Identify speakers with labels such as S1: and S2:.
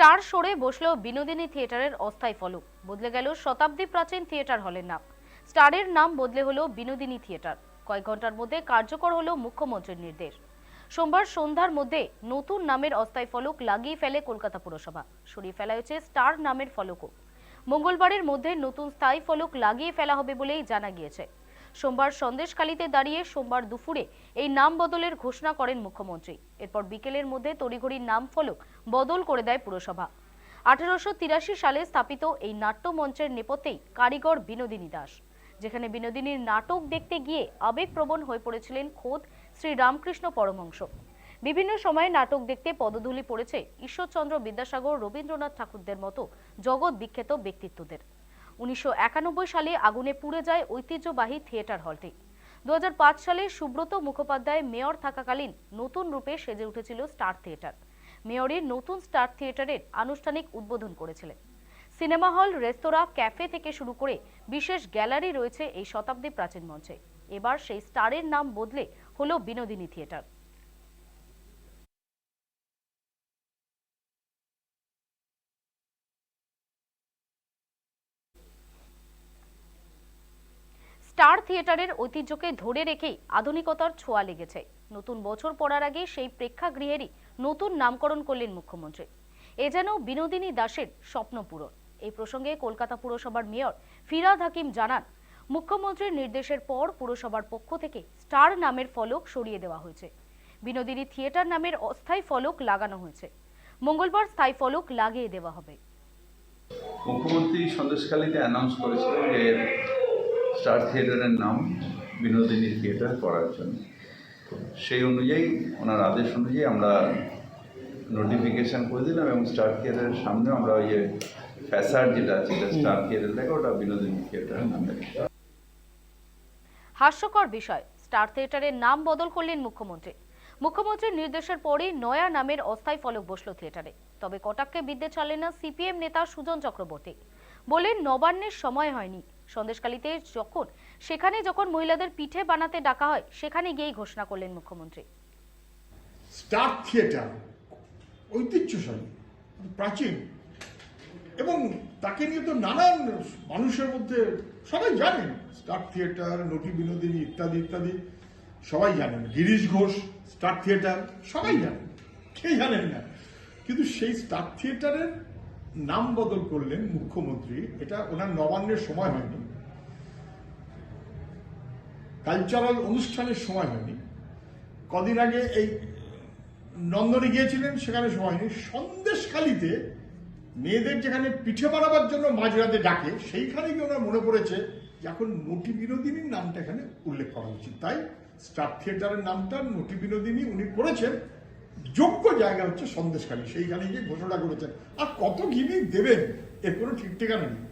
S1: Star সরে বসল বিনোদিনী থিয়েটারের অস্থায়ী ফলক। বদলে গেল শতাব্দী প্রাচীন থিয়েটার হলের নাম। স্টারের নাম বদলে হলো বিনোদিনী থিয়েটার। কয়েক ঘণ্টার মধ্যে কার্যকর হলো মুখ্যমন্ত্রীর নির্দেশ। সোমবার সন্ধ্যার মধ্যে নতুন নামের অস্থায়ী ফলক লাগিয়ে ফেলে কলকাতা পুরসভা। সরিয়ে ফেলা হয়েছে স্টার নামের ফলকও। মঙ্গলবারের মধ্যে নতুন স্থায়ী ফলক লাগিয়ে ফেলা হবে বলেই জানা গিয়েছে। সোমবার সন্দেশখালীতে দাঁড়িয়ে সোমবার দুপুরে এই নাম বদলের ঘোষণা করেন মুখ্যমন্ত্রী। এরপর বিকেলের মধ্যে তড়িঘড়ি নাম ফলক বদল করে দেয় পুরসভা। আঠারোশো তিরাশি সালে স্থাপিত এই নাট্যমঞ্চের নেপথ্যেই কারিগর বিনোদিনী দাস, যেখানে বিনোদিনীর নাটক দেখতে গিয়ে আবেগপ্রবণ হয়ে পড়েছিলেন খোদ শ্রী রামকৃষ্ণ পরমহংস। বিভিন্ন সময়ে নাটক দেখতে পদধূলি পড়েছে ঈশ্বরচন্দ্র বিদ্যাসাগর, রবীন্দ্রনাথ ঠাকুরদের মতো জগৎ বিখ্যাত ব্যক্তিত্বদের। উনিশশো একানব্বই সালে আগুনে পুড়ে যায় ঐতিহ্যবাহী থিয়েটার হলটি। দু হাজার পাঁচ সালে সুব্রত মুখোপাধ্যায় মেয়র থাকাকালীন নতুন রূপে সেজে উঠেছিল স্টার থিয়েটার। মেয়রের নতুন স্টার থিয়েটারের আনুষ্ঠানিক উদ্বোধন করেছিলেন। সিনেমা হল, রেস্তোরাঁ, ক্যাফে থেকে শুরু করে বিশেষ গ্যালারি রয়েছে এই শতাব্দী প্রাচীন মঞ্চে। এবার সেই স্টারের নাম বদলে হলো বিনোদিনী থিয়েটার। স্টার থিয়েটারের ঐতিহ্যকে ধরে রেখেই আধুনিকতার ছোঁয়া লেগেছে। নতুন বছর পড়ার আগে সেই প্রেক্ষাগৃহেরই নতুন নামকরণ করলেন মুখ্যমন্ত্রী। এ যেন বিনোদিনী দাসের স্বপ্ন পূরণ। এই প্রসঙ্গে কলকাতা পুরসভার মেয়র ফিরাদ হাকিম জানান, মুখ্যমন্ত্রীর নির্দেশের পর পুরসভার পক্ষ থেকে স্টার নামের ফলক সরিয়ে দেওয়া হয়েছে। বিনোদিনী থিয়েটার নামের অস্থায়ী ফলক লাগানো হয়েছে। মঙ্গলবার স্থায়ী ফলক লাগিয়ে দেওয়া হবে।
S2: মুখ্যমন্ত্রী সন্দেশখালীতে অ্যানাউন্স করেছিলেন যে স্টার থিয়েটারের নাম বিনোদিনী থিয়েটার করার জন্য। সেই অনুযায়ী ওনার আদেশ অনুযায়ী আমরা নোটিফিকেশান করে দিলাম এবং স্টার থিয়েটারের সামনেও আমরা ওই যে ফ্যাসার যেটা আছে যেটা স্টার থিয়েটার লেখা ওটা বিনোদিনী থিয়েটারের নামে
S1: হাস্যকর বিষয় স্টার থিয়েটারের নাম বদল করলেন মুখ্যমন্ত্রী। মুখ্যমন্ত্রীর নির্দেশের পরেই নয়া নামের অস্থায়ী ফলক বসল থিয়েটারে। তবে কটাক্ষে বিদ্যে চালেন না সিপিএম নেতা সুজন চক্রবর্তী। বলেন নবান্নের সময় হয়নি। সন্দেশকালীতে যখন, সেখানে যখন মহিলাদের পিঠে বানাতে ডাকা হয়, সেখানে গিয়েই ঘোষণা করলেন মুখ্যমন্ত্রী।
S3: স্টার থিয়েটার, ঐতিহ্যশালী, প্রাচীন, এবং তাকে নিয়ে তো নানান মানুষের মধ্যে সবাই জানেন, স্টার থিয়েটার, নটি বিনোদিনী ইত্যাদি ইত্যাদি, সবাই জানেন। গিরিশ ঘোষ, স্টার থিয়েটার, সবাই জানেন। কে জানেন না? কিন্তু সেই স্টার থিয়েটারের নাম বদল করলেন মুখ্যমন্ত্রী। এটা ওনার নবান্নের সময় হয়নি। কালচারাল অনুষ্ঠানের সময় হয়নি। কদিন আগে এই নন্দনে গিয়েছিলেন, সেখানে সময় নেই সন্দেশখালিতে মেয়েদের যেখানে পিঠে বানাবার জন্য মাঝরাতে ডাকে, সেইখানে গিয়ে ওনার মনে পড়েছে যে এখন নটি বিনোদিনীর নামটা এখানে উল্লেখ করা উচিত। তাই স্টার থিয়েটারের নামটা নটি বিনোদিনী উনি করেছেন। যোগ্য জায়গা হচ্ছে সন্দেশখালী। সেইখানে গিয়ে ঘোষণা করেছেন। আর কত গিমিক দেবেন, এর কোনো ঠিক ঠিকানা নেই।